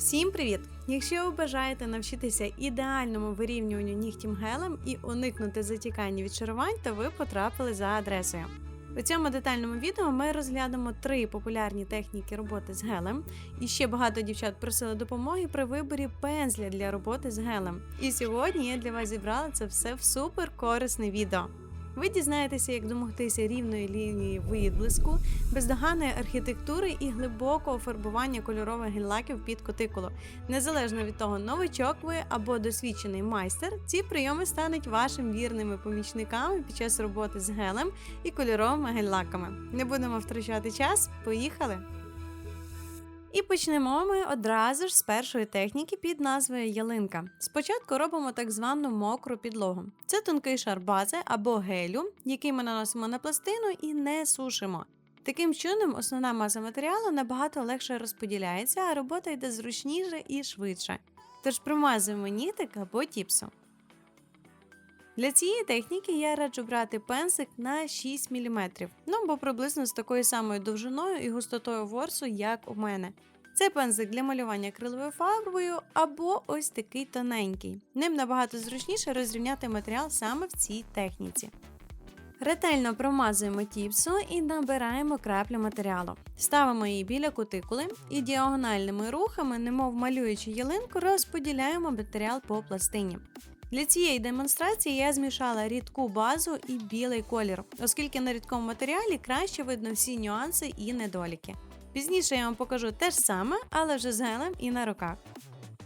Всім привіт! Якщо ви бажаєте навчитися ідеальному вирівнюванню нігтім гелем і уникнути затікання від шарувань, то ви потрапили за адресою. У цьому детальному відео ми розглянемо три популярні техніки роботи з гелем. І ще багато дівчат просили допомоги при виборі пензля для роботи з гелем. І сьогодні я для вас зібрала це все в супер корисне відео. Ви дізнаєтеся, як домогтися рівної лінії відблиску, бездоганної архітектури і глибокого фарбування кольорових гель-лаків під кутикулу. Незалежно від того, новичок ви або досвідчений майстер, ці прийоми стануть вашими вірними помічниками під час роботи з гелем і кольоровими гель-лаками. Не будемо втрачати час, поїхали! І почнемо ми одразу ж з першої техніки під назвою ялинка. Спочатку робимо так звану мокру підлогу. Це тонкий шар бази або гелю, який ми наносимо на пластину і не сушимо. Таким чином, основна маса матеріалу набагато легше розподіляється, а робота йде зручніше і швидше. Тож промазуємо нітик або тіпсом. Для цієї техніки я раджу брати пензик на 6 мм, ну або приблизно з такою самою довжиною і густотою ворсу, як у мене. Це пензик для малювання акриловою фарбою або ось такий тоненький. Ним набагато зручніше розрівняти матеріал саме в цій техніці. Ретельно промазуємо тіпсу і набираємо краплю матеріалу. Ставимо її біля кутикули і діагональними рухами, немов малюючи ялинку, розподіляємо матеріал по пластині. Для цієї демонстрації я змішала рідку базу і білий колір, оскільки на рідкому матеріалі краще видно всі нюанси і недоліки. Пізніше я вам покажу те ж саме, але вже з гелем і на руках.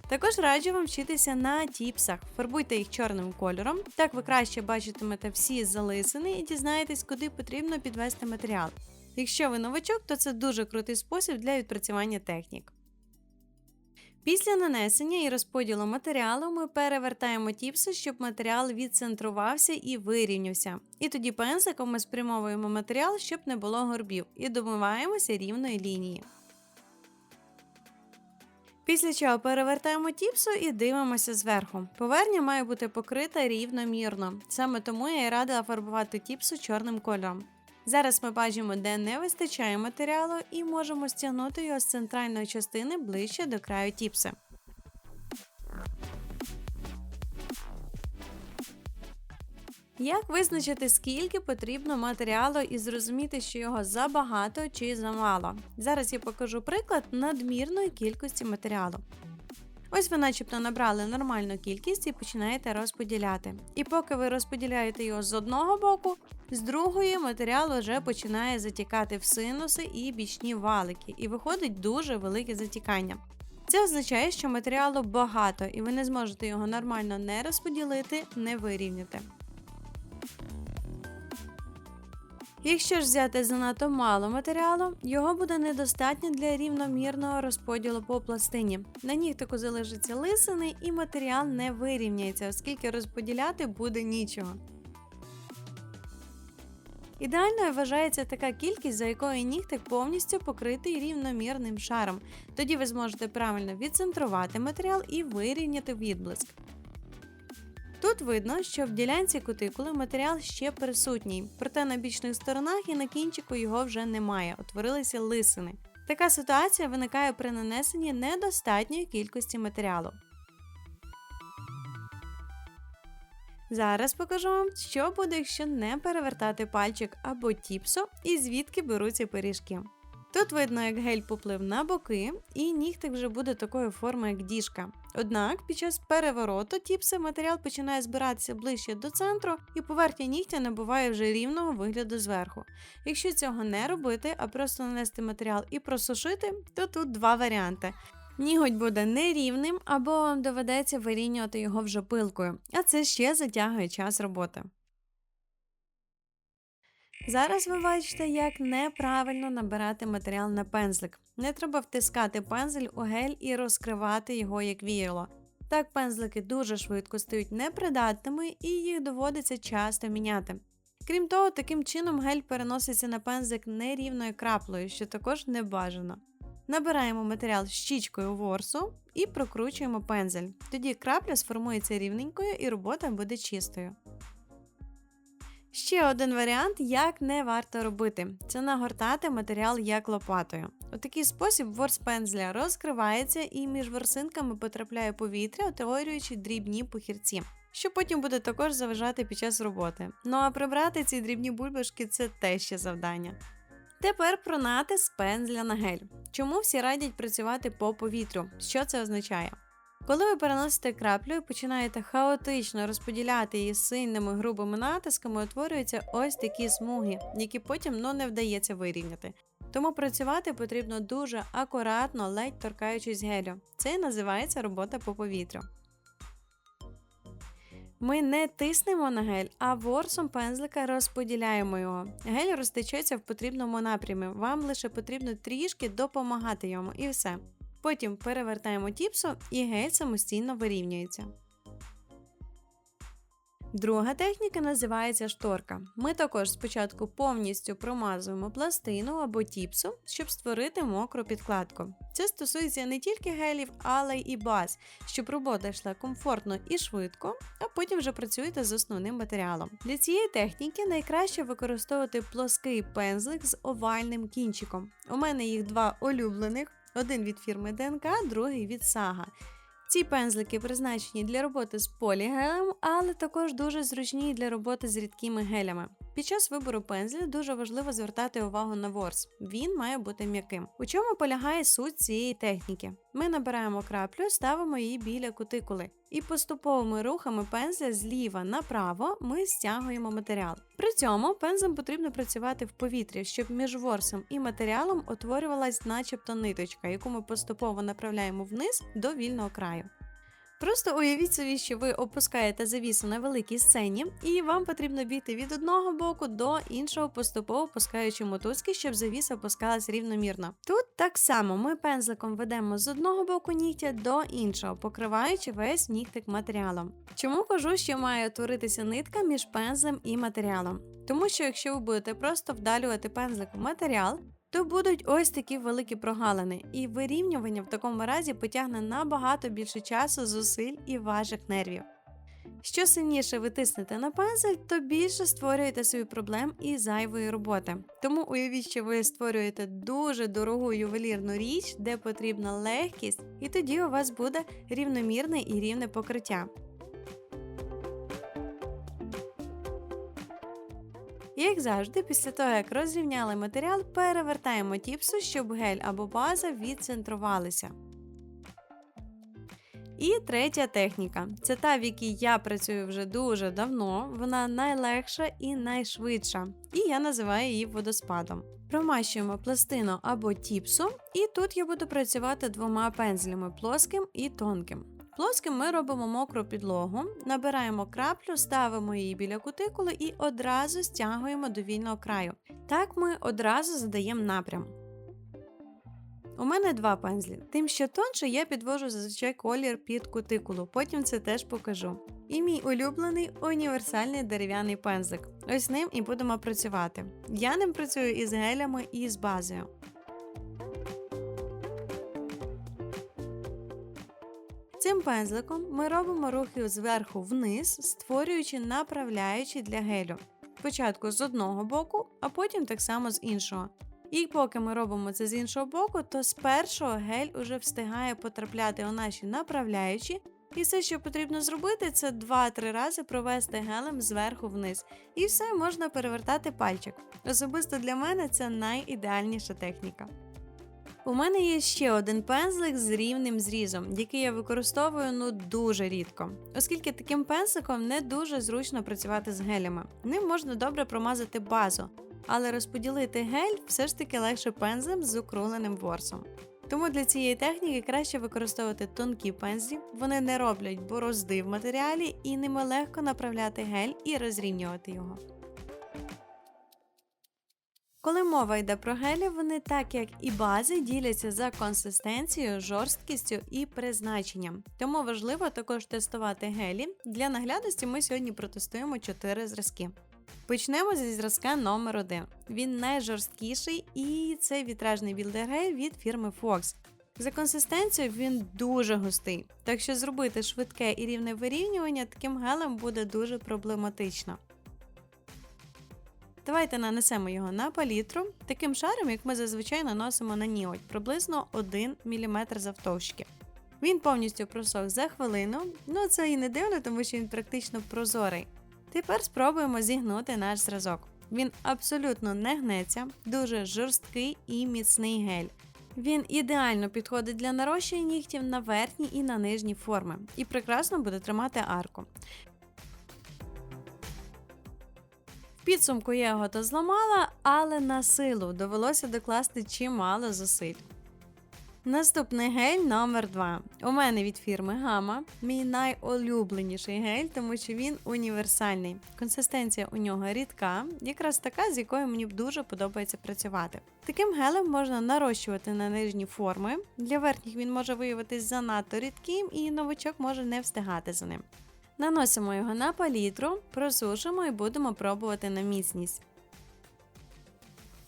Також раджу вам вчитися на тіпсах. Фарбуйте їх чорним кольором, так ви краще бачитимете всі залисини і дізнаєтесь, куди потрібно підвести матеріал. Якщо ви новачок, то це дуже крутий спосіб для відпрацювання технік. Після нанесення і розподілу матеріалу ми перевертаємо тіпси, щоб матеріал відцентрувався і вирівнявся. І тоді пензиком ми спрямовуємо матеріал, щоб не було горбів, і домиваємося рівної лінії. Після чого перевертаємо тіпсу і дивимося зверху. Поверхня має бути покрита рівномірно. Саме тому я і радила фарбувати тіпсу чорним кольором. Зараз ми бачимо, де не вистачає матеріалу, і можемо стягнути його з центральної частини ближче до краю тіпси. Як визначити, скільки потрібно матеріалу і зрозуміти, що його забагато чи замало? Зараз я покажу приклад надмірної кількості матеріалу. Ось ви начебто набрали нормальну кількість і починаєте розподіляти. І поки ви розподіляєте його з одного боку, з другої матеріал вже починає затікати в синуси і бічні валики, і виходить дуже велике затікання. Це означає, що матеріалу багато, і ви не зможете його нормально не розподілити, не вирівняти. Якщо ж взяти занадто мало матеріалу, його буде недостатньо для рівномірного розподілу по пластині. На нігтику залишаться лисини і матеріал не вирівняється, оскільки розподіляти буде нічого. Ідеальною вважається така кількість, за якою нігтик повністю покритий рівномірним шаром. Тоді ви зможете правильно відцентрувати матеріал і вирівняти відблиск. Тут видно, що в ділянці кутикули матеріал ще присутній, проте на бічних сторонах і на кінчику його вже немає, утворилися лисини. Така ситуація виникає при нанесенні недостатньої кількості матеріалу. Зараз покажу вам, що буде, якщо не перевертати пальчик або тіпсо і звідки беруться пиріжки. Тут видно, як гель поплив на боки, і нігтик вже буде такої форми, як діжка. Однак під час перевороту тіпси матеріал починає збиратися ближче до центру, і поверхня нігтя набуває вже рівного вигляду зверху. Якщо цього не робити, а просто нанести матеріал і просушити, то тут два варіанти. Ніготь буде нерівним, або вам доведеться вирівнювати його вже пилкою, а це ще затягує час роботи. Зараз ви бачите, як неправильно набирати матеріал на пензлик. Не треба втискати пензель у гель і розкривати його як віяло. Так пензлики дуже швидко стають непридатними і їх доводиться часто міняти. Крім того, таким чином гель переноситься на пензлик нерівною краплею, що також не бажано. Набираємо матеріал щічкою ворсу і прокручуємо пензель. Тоді крапля сформується рівненькою і робота буде чистою. Ще один варіант, як не варто робити, це нагортати матеріал як лопатою. У такий спосіб ворс пензля розкривається і між ворсинками потрапляє повітря, утворюючи дрібні похірці, що потім буде також заважати під час роботи. Ну а прибрати ці дрібні бульбашки це те ще завдання. Тепер про натиск пензля на гель. Чому всі радять працювати по повітрю? Що це означає? Коли ви переносите краплю і починаєте хаотично розподіляти її сильними грубими натисками, утворюються ось такі смуги, які потім ну, не вдається вирівняти. Тому працювати потрібно дуже акуратно, ледь торкаючись гелю. Це і називається робота по повітрю. Ми не тиснемо на гель, а ворсом пензлика розподіляємо його. Гель розтечеться в потрібному напрямі. Вам лише потрібно трішки допомагати йому і все. Потім перевертаємо тіпсу і гель самостійно вирівнюється. Друга техніка називається шторка. Ми також спочатку повністю промазуємо пластину або тіпсу, щоб створити мокру підкладку. Це стосується не тільки гелів, але й баз, щоб робота йшла комфортно і швидко, а потім вже працюєте з основним матеріалом. Для цієї техніки найкраще використовувати плоский пензлик з овальним кінчиком. У мене їх два улюблених. Один від фірми ДНК, другий від Сага. Ці пензлики призначені для роботи з полігелем, але також дуже зручні для роботи з рідкими гелями. Під час вибору пензля дуже важливо звертати увагу на ворс. Він має бути м'яким. У чому полягає суть цієї техніки? Ми набираємо краплю, ставимо її біля кутикули, і поступовими рухами пензля зліва направо ми стягуємо матеріал. При цьому пензлем потрібно працювати в повітрі, щоб між ворсом і матеріалом утворювалась начебто ниточка, яку ми поступово направляємо вниз до вільного краю. Просто уявіть собі, що ви опускаєте завісу на великій сцені, і вам потрібно бігти від одного боку до іншого, поступово опускаючи мотузки, щоб завіса опускалась рівномірно. Тут так само ми пензликом ведемо з одного боку нігтя до іншого, покриваючи весь нігтик матеріалом. Чому кажу, що має утворитися нитка між пензлем і матеріалом? Тому що якщо ви будете просто вдалювати пензлик в матеріал, то будуть ось такі великі прогалини, і вирівнювання в такому разі потягне набагато більше часу, зусиль і ваших нервів. Що сильніше ви тиснете на пензель, то більше створюєте собі проблем і зайвої роботи. Тому уявіть, що ви створюєте дуже дорогу ювелірну річ, де потрібна легкість, і тоді у вас буде рівномірне і рівне покриття. Як завжди, після того, як розрівняли матеріал, перевертаємо тіпсу, щоб гель або база відцентрувалися. І третя техніка це та, в якій я працюю вже дуже давно, вона найлегша і найшвидша, і я називаю її водоспадом. Промащуємо пластину або тіпсу, і тут я буду працювати двома пензлями плоским і тонким. Плоским ми робимо мокру підлогу, набираємо краплю, ставимо її біля кутикули і одразу стягуємо до вільного краю. Так ми одразу задаємо напрям. У мене два пензлі. Тим, що тонше, я підвожу зазвичай колір під кутикулу, потім це теж покажу. І мій улюблений універсальний дерев'яний пензлик. Ось ним і будемо працювати. Я ним працюю із гелями і з базою. Цим пензликом ми робимо рухи зверху вниз, створюючи направляючі для гелю. Спочатку з одного боку, а потім так само з іншого. І поки ми робимо це з іншого боку, то з першого гель уже встигає потрапляти у наші направляючі. І все, що потрібно зробити, це 2-3 рази провести гелем зверху вниз. І все можна перевертати пальчик. Особисто для мене це найідеальніша техніка. У мене є ще один пензлик з рівним зрізом, який я використовую ну дуже рідко, оскільки таким пензликом не дуже зручно працювати з гелями. Ним можна добре промазати базу, але розподілити гель все ж таки легше пензлем з укругленим ворсом. Тому для цієї техніки краще використовувати тонкі пензлі, вони не роблять борозди в матеріалі і ними легко направляти гель і розрівнювати його. Коли мова йде про гелі, вони так як і бази діляться за консистенцією, жорсткістю і призначенням. Тому важливо також тестувати гелі. Для наглядності ми сьогодні протестуємо 4 зразки. Почнемо зі зразка номер 1 Він найжорсткіший і це вітражний білдергель від фірми Fox. За консистенцією він дуже густий, так що зробити швидке і рівне вирівнювання таким гелем буде дуже проблематично. Давайте нанесемо його на палітру таким шаром, як ми зазвичай наносимо на ніготь, приблизно 1 мм завтовшки. Він повністю просох за хвилину, ну це і не дивно, тому що він практично прозорий. Тепер спробуємо зігнути наш зразок. Він абсолютно не гнеться, дуже жорсткий і міцний гель. Він ідеально підходить для нарощення нігтів на верхні і на нижні форми і прекрасно буде тримати арку. Підсумку я його то зламала, але на силу довелося докласти чимало зусиль. Наступний гель номер 2 У мене від фірми Гама. Мій найулюбленіший гель, тому що він універсальний. Консистенція у нього рідка, якраз така, з якою мені дуже подобається працювати. Таким гелем можна нарощувати на нижні форми. Для верхніх він може виявитись занадто рідким, і новичок може не встигати за ним. Наносимо його на палітру, просушимо і будемо пробувати на міцність.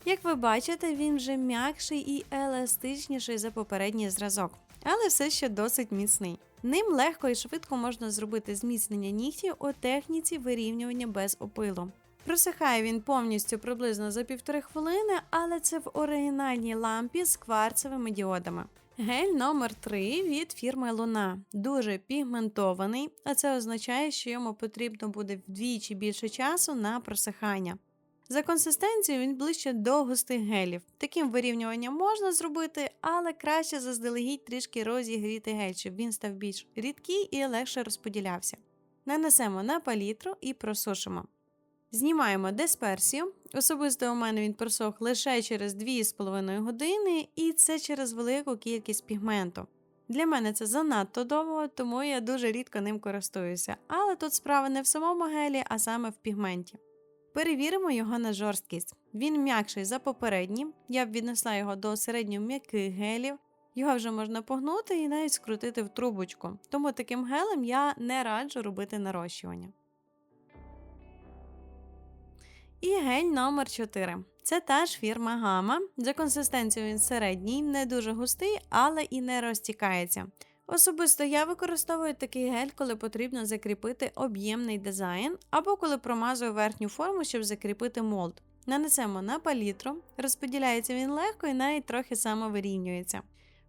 Як ви бачите, він вже м'якший і еластичніший за попередній зразок, але все ще досить міцний. Ним легко і швидко можна зробити зміцнення нігтів у техніці вирівнювання без опилу. Просихає він повністю приблизно за півтори хвилини, але це в оригінальній лампі з кварцевими діодами. Гель номер 3 від фірми Луна. Дуже пігментований, а це означає, що йому потрібно буде вдвічі більше часу на просихання. За консистенцією він ближче до густих гелів. Таким вирівнюванням можна зробити, але краще заздалегідь трішки розігріти гель, щоб він став більш рідкий і легше розподілявся. Нанесемо на палітру і просушимо. Знімаємо дисперсію. Особисто у мене він просох лише через 2,5 години, і це через велику кількість пігменту. Для мене це занадто довго, тому я дуже рідко ним користуюся. Але тут справа не в самому гелі, а саме в пігменті. Перевіримо його на жорсткість. Він м'якший за попередній. Я б віднесла його до середньо м'яких гелів. Його вже можна погнути і навіть скрутити в трубочку. Тому таким гелем я не раджу робити нарощування. І гель номер 4 Це та ж фірма Гама. За консистенцією він середній, не дуже густий, але і не розтікається. Особисто я використовую такий гель, коли потрібно закріпити об'ємний дизайн, або коли промазую верхню форму, щоб закріпити молд. Нанесемо на палітру, розподіляється він легко і навіть трохи самовирівнюється.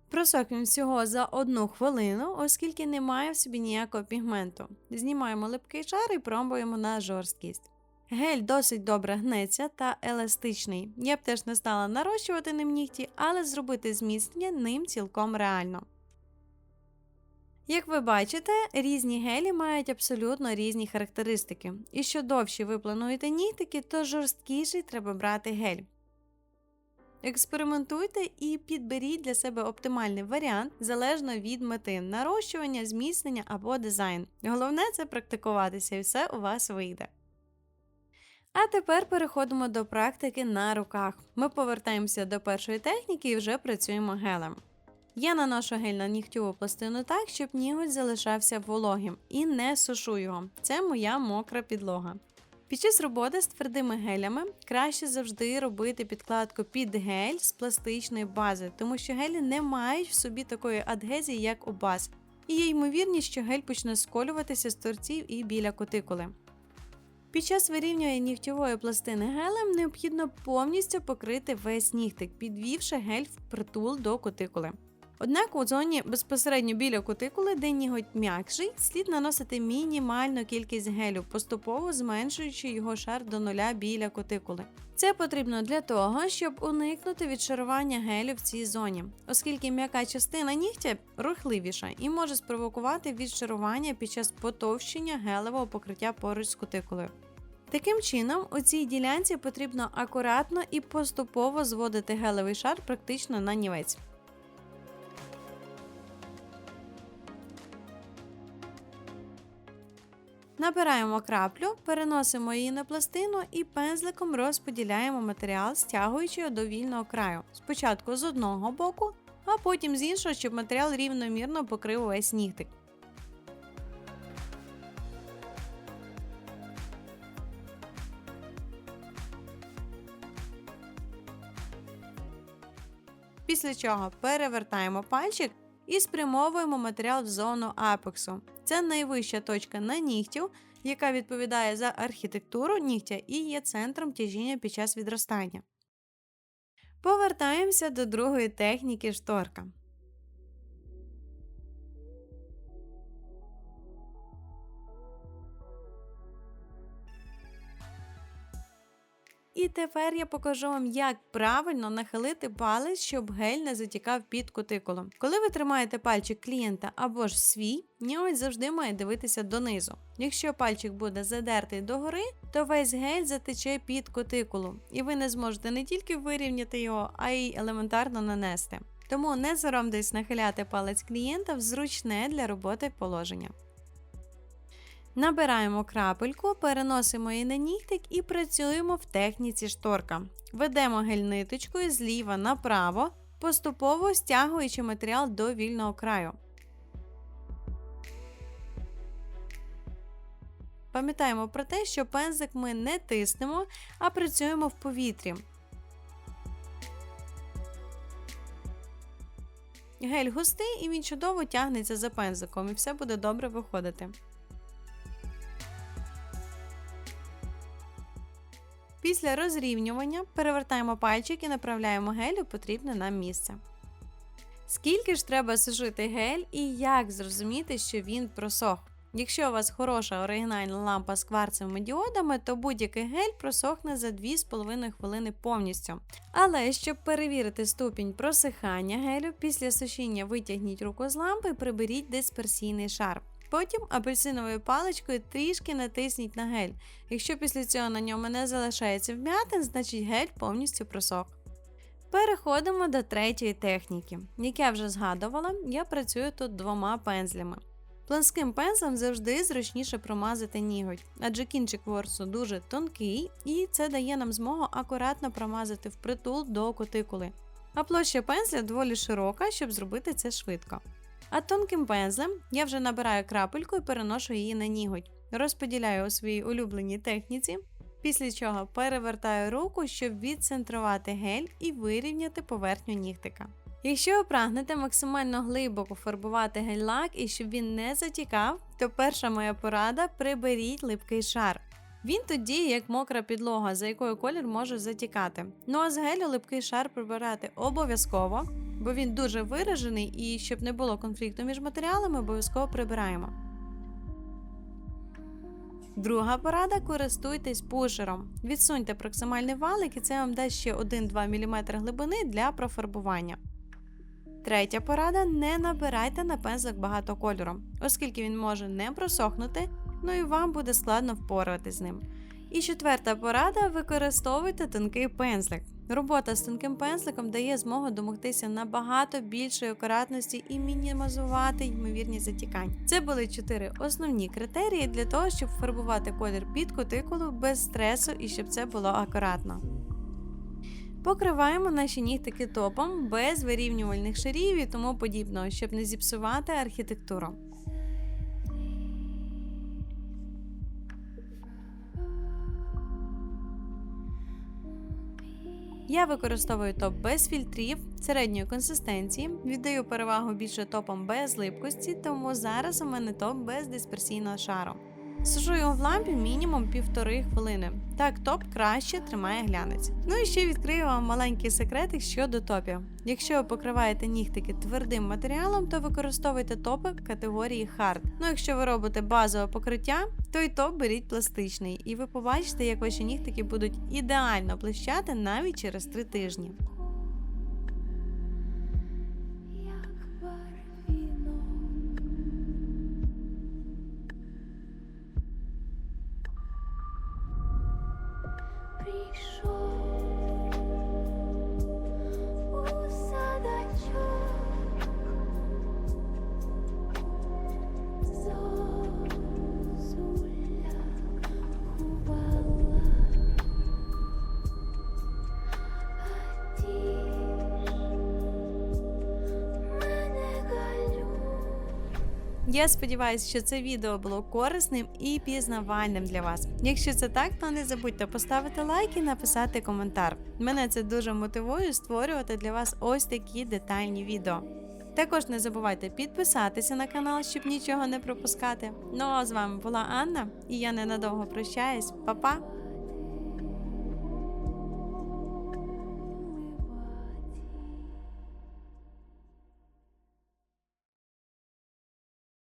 Просок всього за одну хвилину, оскільки не має в собі ніякого пігменту. Знімаємо липкий шар і пробуємо на жорсткість. Гель досить добре гнеться та еластичний. Я б теж не стала нарощувати ним нігті, але зробити зміцнення ним цілком реально. Як ви бачите, різні гелі мають абсолютно різні характеристики. І що довші ви плануєте нігтики, то жорсткіший треба брати гель. Експериментуйте і підберіть для себе оптимальний варіант залежно від мети нарощування, зміцнення або дизайн. Головне це практикуватися і все у вас вийде. А тепер переходимо до практики на руках. Ми повертаємося до першої техніки і вже працюємо гелем. Я наношу гель на нігтєву пластину так, щоб ніготь залишався вологим і не сушу його. Це моя мокра підлога. Під час роботи з твердими гелями краще завжди робити підкладку під гель з пластичної бази, тому що гелі не мають в собі такої адгезії, як у баз, і є ймовірність, що гель почне сколюватися з торців і біля кутикули. Під час вирівнювання нігтєвої пластини гелем необхідно повністю покрити весь нігтик, підвівши гель впритул до кутикули. Однак у зоні безпосередньо біля кутикули, де ніготь м'якший, слід наносити мінімальну кількість гелю, поступово зменшуючи його шар до нуля біля кутикули. Це потрібно для того, щоб уникнути відшарування гелю в цій зоні, оскільки м'яка частина нігтя рухливіша і може спровокувати відшарування під час потовщення гелевого покриття поруч з кутикулою. Таким чином, у цій ділянці потрібно акуратно і поступово зводити гелевий шар практично на нівець. Набираємо краплю, переносимо її на пластину і пензликом розподіляємо матеріал, стягуючи його до вільного краю. Спочатку з одного боку, а потім з іншого, щоб матеріал рівномірно покрив увесь нігтик. Після чого перевертаємо пальчик і спрямовуємо матеріал в зону апексу. Це найвища точка на нігтів, яка відповідає за архітектуру нігтя і є центром тяжіння під час відростання. Повертаємося до другої техніки шторка. І тепер я покажу вам, як правильно нахилити палець, щоб гель не затікав під кутикулом. Коли ви тримаєте пальчик клієнта або ж свій, ніготь завжди має дивитися донизу. Якщо пальчик буде задертий догори, то весь гель затече під кутикулу, і ви не зможете не тільки вирівняти його, а й елементарно нанести. Тому не соромтесь нахиляти палець клієнта в зручне для роботи положення. Набираємо крапельку, переносимо її на нігтик і працюємо в техніці шторка. Ведемо гель-ниточкою зліва направо, поступово стягуючи матеріал до вільного краю. Пам'ятаємо про те, що пензик ми не тиснемо, а працюємо в повітрі. Гель густий і він чудово тягнеться за пензиком, і все буде добре виходити. Після розрівнювання перевертаємо пальчик і направляємо гель у потрібне нам місце. Скільки ж треба сушити гель і як зрозуміти, що він просох? Якщо у вас хороша оригінальна лампа з кварцевими діодами, то будь-який гель просохне за 2,5 хвилини повністю. Але щоб перевірити ступінь просихання гелю, після сушіння витягніть руку з лампи і приберіть дисперсійний шар. Потім апельсиновою паличкою трішки натисніть на гель. Якщо після цього на ньому не залишається вмятин, значить гель повністю просох. Переходимо до третьої техніки. Як я вже згадувала, я працюю тут двома пензлями. Планським пензлем завжди зручніше промазати ніготь, адже кінчик ворсу дуже тонкий, і це дає нам змогу акуратно промазати впритул до кутикули. А площа пензля доволі широка, щоб зробити це швидко. А тонким пензлем я вже набираю крапельку і переношу її на ніготь. Розподіляю у своїй улюбленій техніці, після чого перевертаю руку, щоб відцентрувати гель і вирівняти поверхню нігтика. Якщо ви прагнете максимально глибоко фарбувати гель-лак і щоб він не затікав, то перша моя порада приберіть липкий шар. Він тоді, як мокра підлога, за якою колір може затікати. Ну а з гелю липкий шар прибирати обов'язково, бо він дуже виражений і щоб не було конфлікту між матеріалами, обов'язково прибираємо. Друга порада користуйтесь пушером. Відсуньте проксимальний валик і це вам дасть ще 1-2 мм глибини для профарбування. Третя порада не набирайте на пензлик багато кольору, оскільки він може не просохнути, ну і вам буде складно впоратись з ним. І четверта порада використовуйте тонкий пензлик. Робота з тонким пензликом дає змогу домогтися набагато більшої акуратності і мінімізувати ймовірні затікань. Це були чотири основні критерії для того, щоб фарбувати колір під кутикулу без стресу і щоб це було акуратно. Покриваємо наші нігтики топом без вирівнювальних шарів і тому подібного, щоб не зіпсувати архітектуру. Я використовую топ без фільтрів середньої консистенції, віддаю перевагу більше топам без липкості, тому зараз у мене топ без дисперсійного шару. Сужу його в лампі мінімум півтори хвилини. Так топ краще тримає глянець. Ну і ще відкрию вам маленький секретик щодо топів. Якщо ви покриваєте нігтики твердим матеріалом, то використовуйте топи категорії Hard. Ну якщо ви робите базове покриття, то й топ беріть пластичний, і ви побачите, як ваші нігтики будуть ідеально блищати навіть через 3 тижні. Я сподіваюся, що це відео було корисним і пізнавальним для вас. Якщо це так, то не забудьте поставити лайк і написати коментар. Мене це дуже мотивує створювати для вас ось такі детальні відео. Також не забувайте підписатися на канал, щоб нічого не пропускати. Ну а з вами була Анна, і я ненадовго прощаюсь. Па-па!